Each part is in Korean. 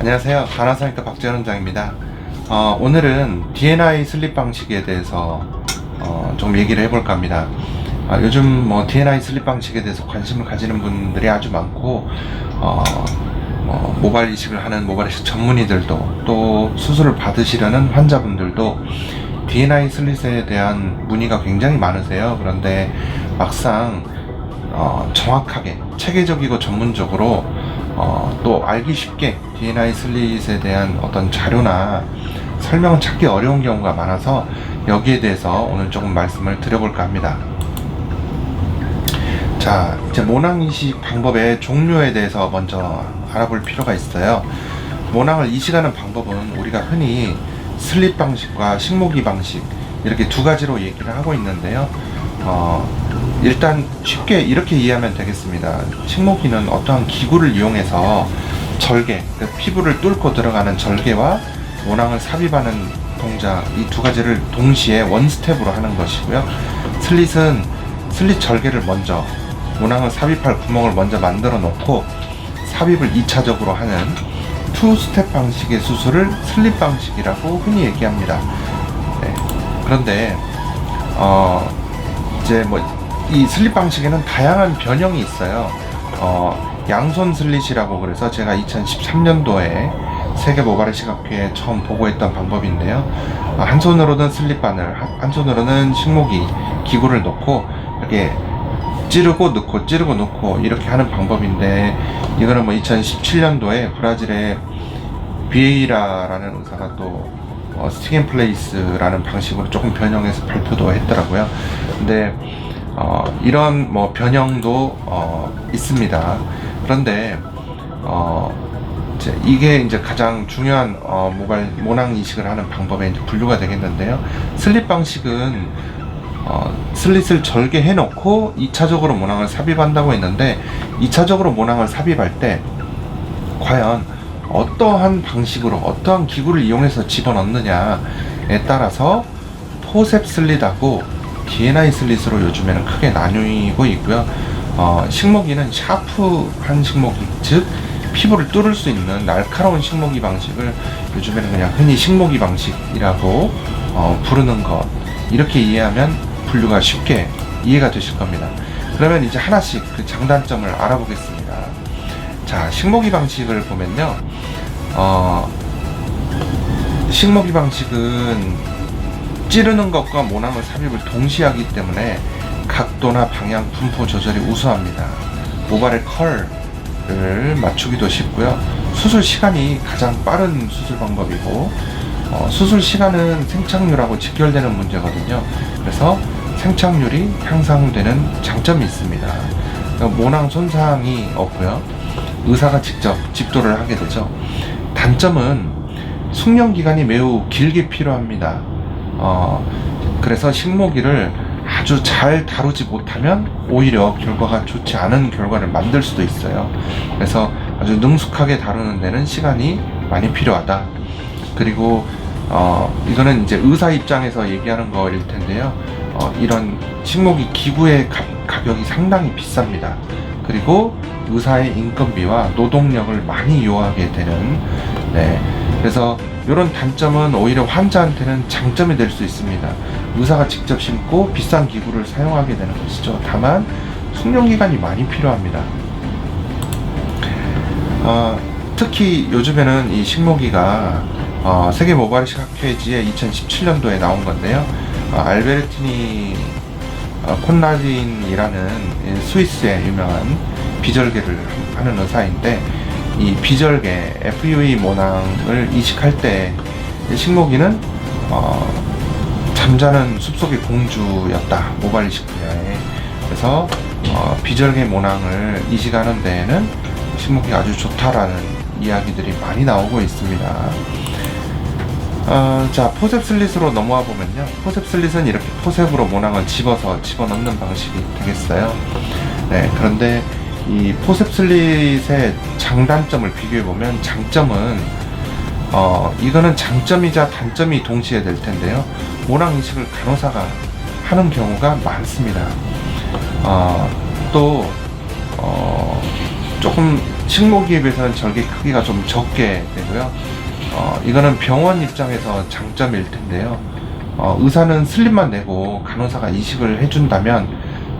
안녕하세요. 가나사니까 박재현 원장입니다. 어, 오늘은 DNI 슬립 방식에 대해서 어, 좀 얘기를 해볼까 합니다. 아, 요즘 뭐 DNI 슬립 방식에 대해서 관심을 가지는 분들이 아주 많고 어, 뭐 모발 이식을 하는 모발 이식 전문의들도 또 수술을 받으시려는 환자분들도 DNI 슬릿에 대한 문의가 굉장히 많으세요. 그런데 막상 어, 정확하게 체계적이고 전문적으로 어, 또 알기 쉽게 DNI 슬릿에 대한 어떤 자료나 설명을 찾기 어려운 경우가 많아서 여기에 대해서 오늘 조금 말씀을 드려볼까 합니다. 자, 이제 모낭 이식 방법의 종류에 대해서 먼저 알아볼 필요가 있어요. 모낭을 이식하는 방법은 우리가 흔히 슬립 방식과 식모기 방식 이렇게 두 가지로 얘기를 하고 있는데요. 어, 일단 쉽게 이렇게 이해하면 되겠습니다. 식모기는 어떠한 기구를 이용해서 절개, 그 피부를 뚫고 들어가는 절개와 모낭을 삽입하는 동작 이 두 가지를 동시에 원 스텝으로 하는 것이고요. 슬릿은 슬릿 절개를 먼저 모낭을 삽입할 구멍을 먼저 만들어 놓고 삽입을 2차적으로 하는 투 스텝 방식의 수술을 슬립 방식이라고 흔히 얘기합니다. 네. 그런데 어 이제 뭐 이 슬립 방식에는 다양한 변형이 있어요. 어 양손 슬릿이라고 그래서 제가 2013년도에 세계 모발의 시각회에 처음 보고했던 방법인데요. 어, 한 손으로는 슬립 바늘, 한- 한 손으로는 식모기 기구를 놓고 이렇게 찌르고 넣고 찌르고 넣고 이렇게 하는 방법인데 이거는 뭐 2017년도에 브라질의 비에이라라는 의사가 또 어, 스틱 앤 플레이스라는 방식으로 조금 변형해서 발표도 했더라고요. 근데 어, 이런 뭐 변형도 어, 있습니다. 그런데 어, 이제 이게 이제 가장 중요한 어, 모발 모낭 이식을 하는 방법에 이제 분류가 되겠는데요. 슬립 방식은 어, 슬릿을 절개해 놓고 2차적으로 모낭을 삽입한다고 했는데 2차적으로 모낭을 삽입할 때 과연 어떠한 방식으로 어떠한 기구를 이용해서 집어넣느냐에 따라서 포셉 슬릿하고 DNI 슬릿으로 요즘에는 크게 나뉘고 있고요. 어, 식모기는 샤프한 식모기, 즉 피부를 뚫을 수 있는 날카로운 식모기 방식을 요즘에는 그냥 흔히 식모기 방식이라고 어, 부르는 것 이렇게 이해하면 분류가 쉽게 이해가 되실 겁니다. 그러면 이제 하나씩 그 장단점을 알아보겠습니다. 자, 식모기 방식을 보면요. 어, 식모기 방식은 찌르는 것과 모낭을 삽입을 동시에 하기 때문에 각도나 방향, 분포 조절이 우수합니다. 모발의 컬을 맞추기도 쉽고요. 수술 시간이 가장 빠른 수술 방법이고 어, 수술 시간은 생착률하고 직결되는 문제거든요. 그래서 생착률이 향상되는 장점이 있습니다. 그러니까 모낭 손상이 없고요. 의사가 직접 집도를 하게 되죠. 단점은 숙련 기간이 매우 길게 필요합니다. 어, 그래서 식모기를 아주 잘 다루지 못하면 오히려 결과가 좋지 않은 결과를 만들 수도 있어요. 그래서 아주 능숙하게 다루는 데는 시간이 많이 필요하다. 그리고 어, 이거는 이제 의사 입장에서 얘기하는 거일 텐데요. 어, 이런 식모기 기구의 가, 가격이 상당히 비쌉니다. 그리고 의사의 인건비와 노동력을 많이 요하게 되는 네. 그래서 이런 단점은 오히려 환자한테는 장점이 될 수 있습니다. 의사가 직접 심고 비싼 기구를 사용하게 되는 것이죠. 다만 숙련 기간이 많이 필요합니다. 어, 특히 요즘에는 이 식모기가 어, 세계 모발 시각회지에 2017년도에 나온 건데요. 어, 알베르티니 어, 콘라딘이라는 이 스위스의 유명한 비절개를 하는 의사인데 이 비절개 FUE 모낭을 이식할 때 식모기는 어, 잠자는 숲속의 공주였다. 모발 이식 분야에. 그래서 어, 비절개 모낭을 이식하는 데에는 식목이 아주 좋다라는 이야기들이 많이 나오고 있습니다. 어, 자 포셉 슬릿으로 넘어와 보면요. 포셉 슬릿은 이렇게 포셉으로 모낭을 집어서 집어넣는 방식이 되겠어요? 네 그런데 이 포셉 슬릿의 장단점을 비교해 보면 장점은 어 이거는 장점이자 단점이 동시에 될 텐데요 모낭 이식을 간호사가 하는 경우가 많습니다 어 또 어, 조금 식모기에 비해서는 절개 크기가 좀 적게 되고요. 어, 이거는 병원 입장에서 장점일 텐데요. 어, 의사는 슬립만 내고 간호사가 이식을 해준다면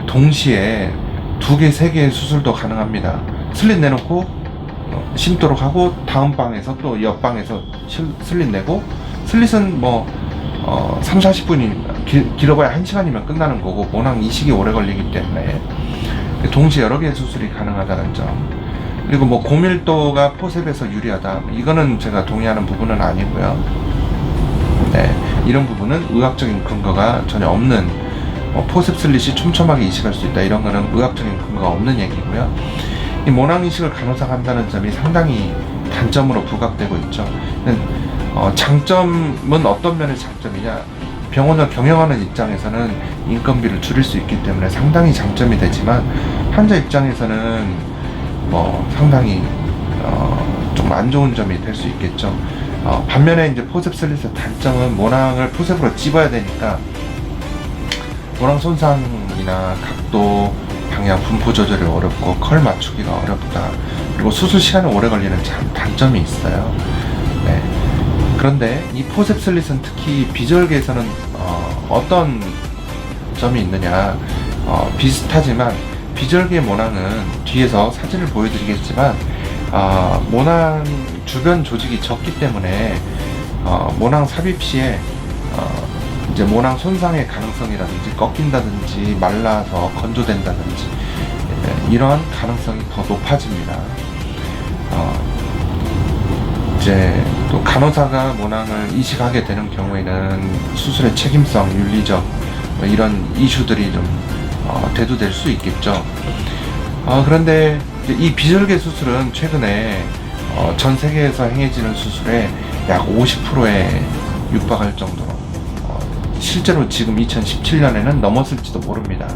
동시에 두 개, 세 개의 수술도 가능합니다. 슬립 내놓고 어, 심도록 하고 다음 방에서 또 옆방에서 실- 슬립 내고 슬릿은 뭐 어, 3, 40분이 길, 길어봐야 1시간이면 끝나는 거고 모낭 이식이 오래 걸리기 때문에. 동시에 여러 개의 수술이 가능하다는 점. 그리고 뭐 고밀도가 포셉에서 유리하다. 이거는 제가 동의하는 부분은 아니고요. 네, 이런 부분은 의학적인 근거가 전혀 없는 뭐 포셉 슬릿이 촘촘하게 이식할 수 있다. 이런 거는 의학적인 근거가 없는 얘기고요 이 모낭 이식을 간호사가 한다는 점이 상당히 단점으로 부각되고 있죠 어, 장점은 어떤 면의 장점이냐 병원을 경영하는 입장에서는 인건비를 줄일 수 있기 때문에 상당히 장점이 되지만 환자 입장에서는 뭐 상당히 어, 좀 안 좋은 점이 될 수 있겠죠. 어, 반면에 이제 포셉 슬릿의 단점은 모낭을 포셉으로 찝어야 되니까 모낭 손상이나 각도, 방향, 분포 조절이 어렵고 컬 맞추기가 어렵다. 그리고 수술 시간이 오래 걸리는 장- 단점이 있어요. 네. 그런데 이 포셉 슬릿은 특히 비절개에서는 어, 떤 점이 있느냐 어, 비슷하지만 비절개 모낭은 뒤에서 사진을 보여드리겠지만 아, 모낭 주변 조직이 적기 때문에 어, 모낭 삽입 시에 어, 이제 모낭 손상의 가능성이라든지 꺾인다든지 말라서 건조된다든지 예, 이러한 가능성이 더 높아집니다. 어, 이제 또 간호사가 모낭을 이식하게 되는 경우에는 수술의 책임성, 윤리적 뭐 이런 이슈들이 좀 어, 대두될 수 있겠죠. 어, 그런데 이 비절개 수술은 최근에 어, 전 세계에서 행해지는 수술의 약 50%에 육박할 정도로 어, 실제로 지금 2017년에는 넘었을지도 모릅니다.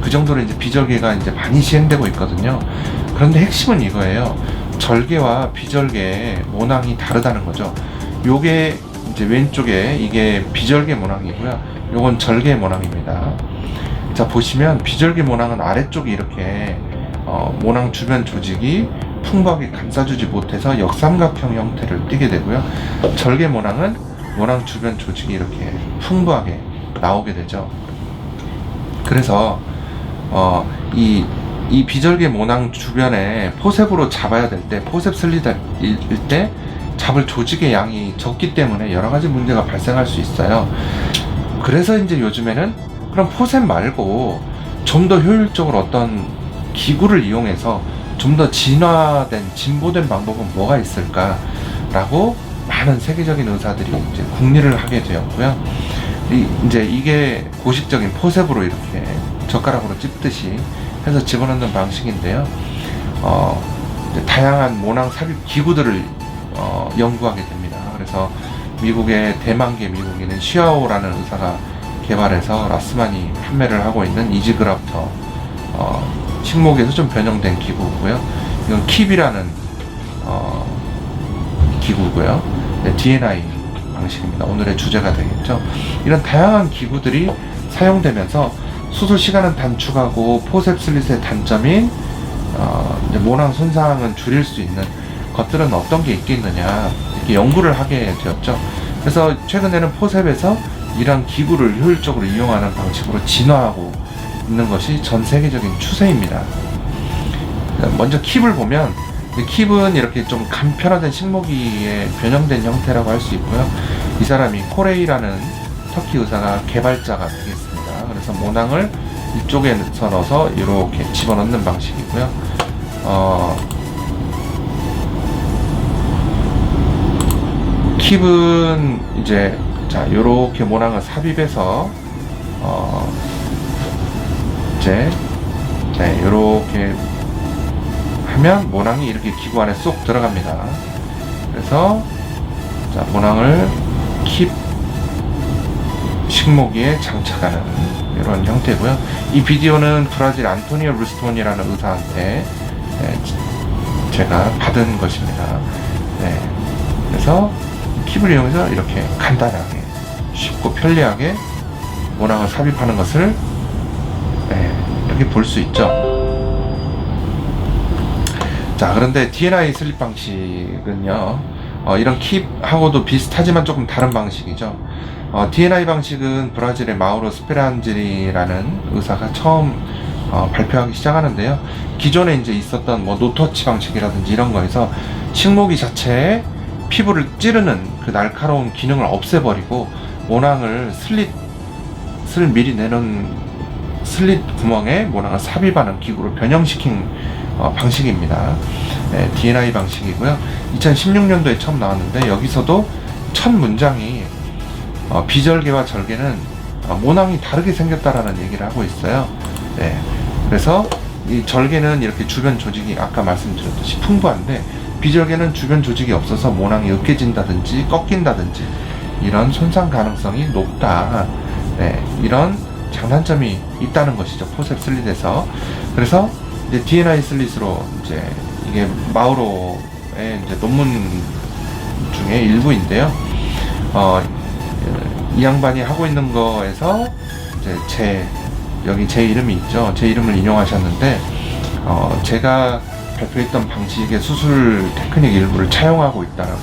그 정도로 이제 비절개가 이제 많이 시행되고 있거든요. 그런데 핵심은 이거예요. 절개와 비절개 모낭이 다르다는 거죠. 요게 이제 왼쪽에 이게 비절개 모낭이고요. 요건 절개 모낭입니다. 자 보시면 비절개 모낭은 아래쪽이 이렇게 어, 모낭 주변 조직이 풍부하게 감싸주지 못해서 역삼각형 형태를 띠게 되고요. 절개 모낭은 모낭 주변 조직이 이렇게 풍부하게 나오게 되죠. 그래서 어, 이, 이 비절개 모낭 주변에 포셉으로 잡아야 될 때, 포셉 슬리드일 때 잡을 조직의 양이 적기 때문에 여러 가지 문제가 발생할 수 있어요. 그래서 이제 요즘에는 그럼 포셉 말고 좀 더 효율적으로 어떤 기구를 이용해서 좀 더 진화된, 진보된 방법은 뭐가 있을까라고 많은 세계적인 의사들이 이제 궁리를 하게 되었고요. 이, 이제 이게 고식적인 포셉으로 이렇게 젓가락으로 찝듯이 해서 집어넣는 방식인데요. 어, 다양한 모낭 삽입 기구들을 어, 연구하게 됩니다. 그래서 미국의 대만계 미국인은 시아오라는 의사가 개발해서 라스만이 판매를 하고 있는 이지그라프터 어, 식목에서 좀 변형된 기구고요. 이건 킵이라는 어, 기구고요. 네, DNI 방식입니다. 오늘의 주제가 되겠죠. 이런 다양한 기구들이 사용되면서 수술 시간은 단축하고 포셉 슬릿의 단점인 어, 모낭 손상은 줄일 수 있는 것들은 어떤 게 있겠느냐 이렇게 연구를 하게 되었죠. 그래서 최근에는 포셉에서 이런 기구를 효율적으로 이용하는 방식으로 진화하고 있는 것이 전 세계적인 추세입니다. 먼저 킵을 보면 이 킵은 이렇게 좀 간편화된 식모기에 변형된 형태라고 할 수 있고요. 이 사람이 코레이라는 터키 의사가 개발자가 되겠습니다. 그래서 모낭을 이쪽에서 넣어서 이렇게 집어넣는 방식이고요. 어, 킵은 이제 자 이렇게 모낭을 삽입해서 어, 이제 네 이렇게 하면 모낭이 이렇게 기구 안에 쏙 들어갑니다. 그래서 자 모낭을 킵 식모기에 장착하는 이런 형태고요. 이 비디오는 브라질 안토니오 루스톤이라는 의사한테 네, 제가 받은 것입니다. 네, 그래서 킵을 이용해서 이렇게 간단하게 쉽고 편리하게 모낭을 삽입하는 것을 네, 이렇게 볼 수 있죠. 자, 그런데 DNI 슬립 방식은요, 어, 이런 킵하고도 비슷하지만 조금 다른 방식이죠. 어, DNI 방식은 브라질의 마우로 스페란지라는 의사가 처음 어, 발표하기 시작하는데요. 기존에 이제 있었던 뭐 노터치 방식이라든지 이런 거에서 식모기 자체에 피부를 찌르는 그 날카로운 기능을 없애버리고 모낭을 슬릿을 미리 내는 슬릿 구멍에 모낭을 삽입하는 기구로 변형시킨 어, 방식입니다. 네, DNI 방식이고요. 2016년도에 처음 나왔는데 여기서도 첫 문장이 어, 비절개와 절개는 어, 모낭이 다르게 생겼다라는 얘기를 하고 있어요. 네, 그래서 이 절개는 이렇게 주변 조직이 아까 말씀드렸듯이 풍부한데 비절개는 주변 조직이 없어서 모낭이 으깨진다든지 꺾인다든지 이런 손상 가능성이 높다. 네, 이런 장단점이 있다는 것이죠. 포셉 슬릿에서. 그래서 이제 DNI 슬릿으로 이제 이게 마우로의 이제 논문 중에 일부인데요. 어, 이 양반이 하고 있는 거에서 이제 제 여기 제 이름이 있죠. 제 이름을 인용하셨는데 어, 제가 발표했던 방식의 수술 테크닉 일부를 차용하고 있다라고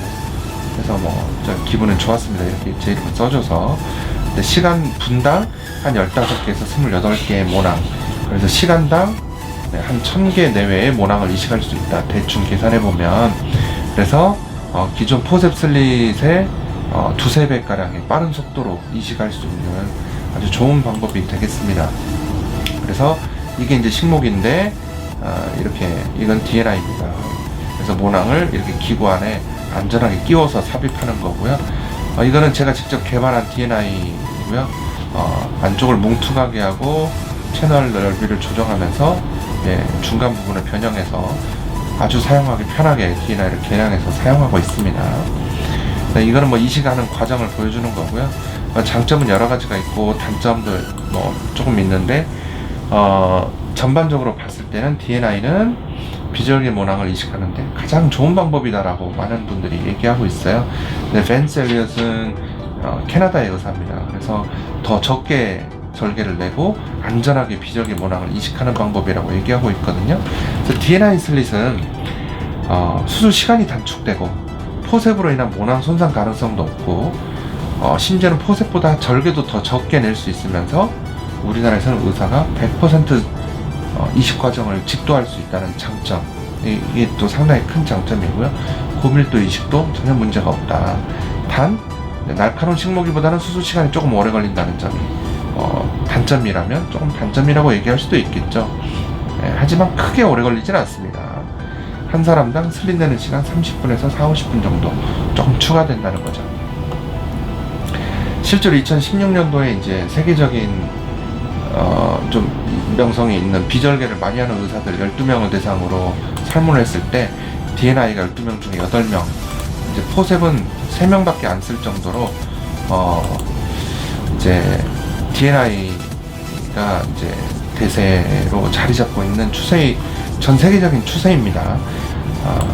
해서 뭐저 기분은 좋았습니다. 이렇게 제 이름을 써줘서 시간 분당 한 15개에서 28개의 모낭 그래서 시간당 네, 한 1000개 내외의 모낭을 이식할 수 있다. 대충 계산해 보면 그래서 어, 기존 포셉 슬릿의 어, 두세 배 가량의 빠른 속도로 이식할 수 있는 아주 좋은 방법이 되겠습니다. 그래서 이게 이제 식목인데 어, 이렇게 이건 DNI입니다. 그래서 모낭을 이렇게 기구 안에 안전하게 끼워서 삽입하는 거고요. 어, 이거는 제가 직접 개발한 DNI고요. 어, 안쪽을 뭉툭하게 하고 채널 넓이를 조정하면서 예, 중간 부분을 변형해서 아주 사용하기 편하게 DNI를 개량해서 사용하고 있습니다. 네, 이거는 뭐 이식하는 과정을 보여주는 거고요. 어, 장점은 여러 가지가 있고 단점도 뭐 조금 있는데 어, 전반적으로 봤을 때는 DNI는 비절개 모낭을 이식하는데 가장 좋은 방법이다라고 많은 분들이 얘기하고 있어요. 근데 벤스 엘리엇은 어, 캐나다의 의사입니다. 그래서 더 적게 절개를 내고 안전하게 비절개 모낭을 이식하는 방법이라고 얘기하고 있거든요. 그래서 DNI 슬릿은 어, 수술 시간이 단축되고 포셉으로 인한 모낭 손상 가능성도 없고 어, 심지어는 포셉보다 절개도 더 적게 낼 수 있으면서 우리나라에서는 의사가 100% 어, 이식 과정을 직도할 수 있다는 장점. 이- 이게 또 상당히 큰 장점이고요. 고밀도 이식도 전혀 문제가 없다. 단 네, 날카로운 식모기보다는 수술 시간이 조금 오래 걸린다는 점이 어, 단점이라면 조금 단점이라고 얘기할 수도 있겠죠. 예, 하지만 크게 오래 걸리진 않습니다. 한 사람당 슬린 내는 시간 30분에서 4, 50분 정도 조금 추가된다는 거죠. 실제로 2016년도에 이제 세계적인 어, 좀 명성이 있는 비절개를 많이 하는 의사들 12명을 대상으로 설문을 했을 때 DNI가 12명 중에 8명 이제 포셉은 3명밖에 안 쓸 정도로 어, 이제 DNI가 이제 대세로 자리 잡고 있는 추세 전 세계적인 추세입니다. 아,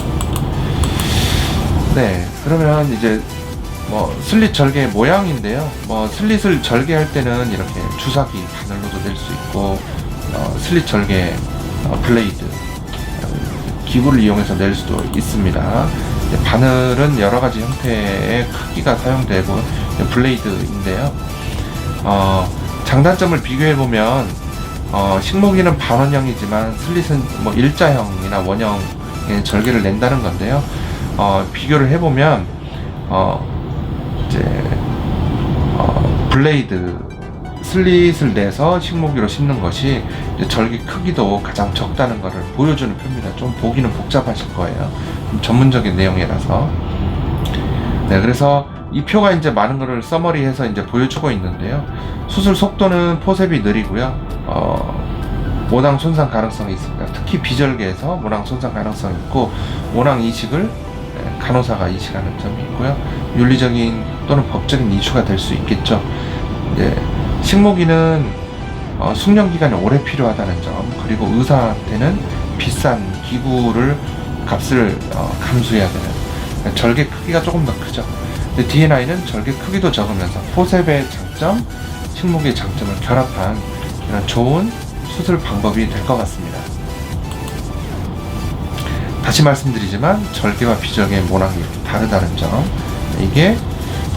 네, 그러면 이제 뭐 슬릿 절개 모양인데요. 뭐 슬릿을 절개할 때는 이렇게 주사기 바늘로도 낼 수 있고 어, 슬릿 절개 어, 블레이드 어, 기구를 이용해서 낼 수도 있습니다. 바늘은 여러 가지 형태의 크기가 사용되고 블레이드인데요. 어, 장단점을 비교해 보면 어, 식목이는 반원형이지만 슬릿은 뭐 일자형이나 원형의 절개를 낸다는 건데요. 어, 비교를 해보면 어, 이제 어, 블레이드 슬릿을 내서 식목이로 심는 것이 절개 크기도 가장 적다는 것을 보여주는 표입니다. 좀 보기는 복잡하실 거예요. 좀 전문적인 내용이라서. 네, 그래서 이 표가 이제 많은 거를 써머리해서 이제 보여주고 있는데요. 수술 속도는 포셉이 느리고요. 어, 모낭 손상 가능성이 있습니다. 특히 비절개에서 모낭 손상 가능성이 있고 모낭 이식을 네, 간호사가 이식하는 점이 있고요. 윤리적인 또는 법적인 이슈가 될 수 있겠죠. 이제 식모기는 어, 숙련 기간이 오래 필요하다는 점 그리고 의사한테는 비싼 기구를 값을 어, 감수해야 되는 절개 크기가 조금 더 크죠. DNI는 절개 크기도 적으면서 포셉의 장점, 식목의 장점을 결합한 그런 좋은 수술 방법이 될 것 같습니다. 다시 말씀드리지만 절개와 비절개의 모낭이 이렇게 다르다는 점 이게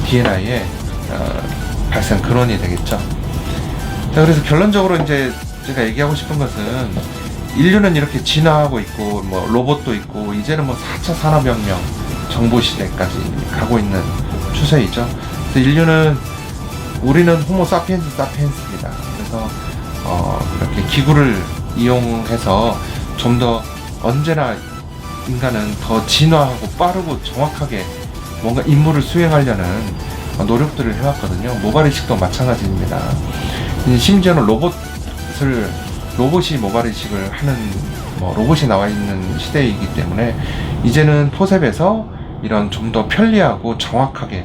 DNI의 어, 발생 근원이 되겠죠. 자, 그래서 결론적으로 이제 제가 얘기하고 싶은 것은 인류는 이렇게 진화하고 있고 뭐 로봇도 있고 이제는 뭐 4차 산업혁명 정보 시대까지 가고 있는 추세이죠. 그래서 인류는 우리는 호모 사피엔스 사피엔스입니다. 그래서 어, 이렇게 기구를 이용해서 좀 더 언제나 인간은 더 진화하고 빠르고 정확하게 뭔가 임무를 수행하려는 노력들을 해왔거든요. 모발 이식도 마찬가지입니다. 심지어는 로봇을 로봇이 모발 이식을 하는 뭐 로봇이 나와 있는 시대이기 때문에 이제는 포셉에서 이런 좀 더 편리하고 정확하게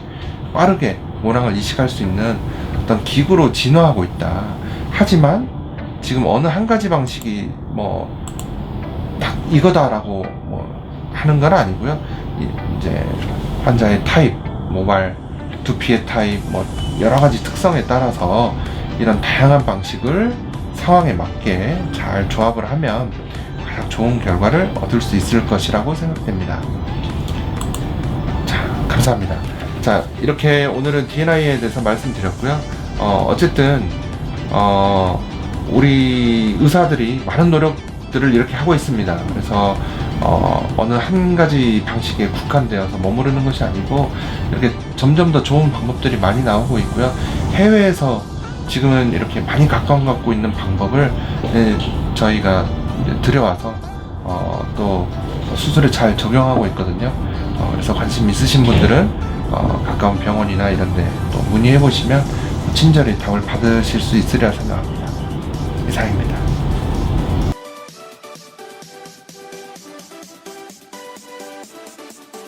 빠르게 모낭을 이식할 수 있는 어떤 기구로 진화하고 있다. 하지만 지금 어느 한 가지 방식이 뭐 딱 이거다라고 뭐 하는 건 아니고요. 이- 이제 환자의 타입, 모발 두피의 타입, 뭐 여러 가지 특성에 따라서 이런 다양한 방식을 상황에 맞게 잘 조합을 하면 가장 좋은 결과를 얻을 수 있을 것이라고 생각됩니다. 자, 감사합니다. 자, 이렇게 오늘은 DNI에 대해서 말씀드렸고요. 어, 어쨌든, 어, 우리 의사들이 많은 노력들을 이렇게 하고 있습니다. 그래서, 어, 어느 한 가지 방식에 국한되어서 머무르는 것이 아니고, 이렇게 점점 더 좋은 방법들이 많이 나오고 있고요. 해외에서 지금은 이렇게 많이 가까운 갖고 있는 방법을 네, 저희가 들여와서 어, 또 수술에 잘 적용하고 있거든요. 어, 그래서 관심 있으신 분들은 어, 가까운 병원이나 이런 데 또 문의해 보시면 친절히 답을 받으실 수 있으리라 생각합니다. 이상입니다.